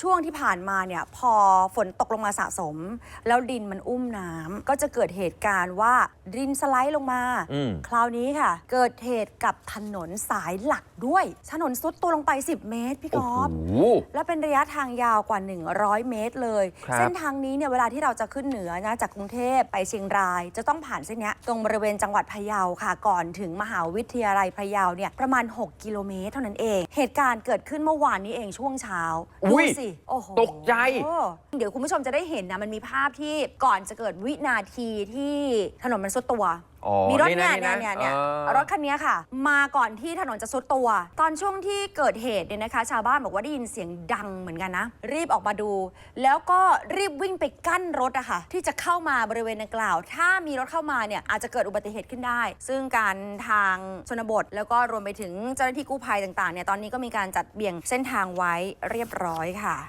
ช่วงที่ผ่านมาเนี่ยพอฝนตกลงมาสะสม แล้วดินมันอุ้มน้ำก็จะเกิดเหตุการณ์ว่าดินสไลด์ลงมา อืม คราวนี้ค่ะ เกิดเหตุกับถนนสายหลักด้วย ถนนซุดตัวลงไป 10 เมตร พี่กโอ้อโหฟและเป็นระยะทางยาวกว่า 100 เมตรเลย ครับ เส้นทางนี้เนี่ยเวลาที่เราจะขึ้นเหนือนะจากกรุงเทพไปเชียงราย จะต้องผ่านเส้นเนี้ยตรงบริเวณจังหวัดพะเยาค่ะ ก่อนถึงมหาวิทยาลัยพะเยาเนี่ยประมาณ 6 กิโลเมตรเท่านั้นเอง เหตุการณ์เกิดขึ้นเมื่อวานนี้เองช่วงเช้าอุ๊ดูยสิโอ้โหตกใจ เดี๋ยวคุณผู้ชมจะได้เห็นนะ มันมีภาพที่ก่อนจะเกิดวินาทีที่ถนนมันซุดตัว อ๋อมีรถนี่เนี่ยนะเนี่ยนี่นะเนี่ยเนี่ยเออรถคันนี้ค่ะ มาก่อนที่ถนนจะซุดตัว ตอนช่วงที่เกิดเหตุเนี่ยนะคะ ชาวบ้านบอกว่าได้ยินเสียงดังเหมือนกันนะ รีบออกมาดู แล้วก็รีบวิ่งไปกั้นรถอะค่ะ ที่จะเข้ามาบริเวณดังกล่าว ถ้ามีรถเข้ามาเนี่ยอาจจะเกิดอุบัติเหตุขึ้นได้ ซึ่งการทางชนบท แล้วก็รวมไปถึงเจ้าหน้าที่กู้ภัยต่างๆเนี่ยตอนนี้ก็มีการจัดเบี่ยงเส้นทางไว้เรียบร้อยค่ะ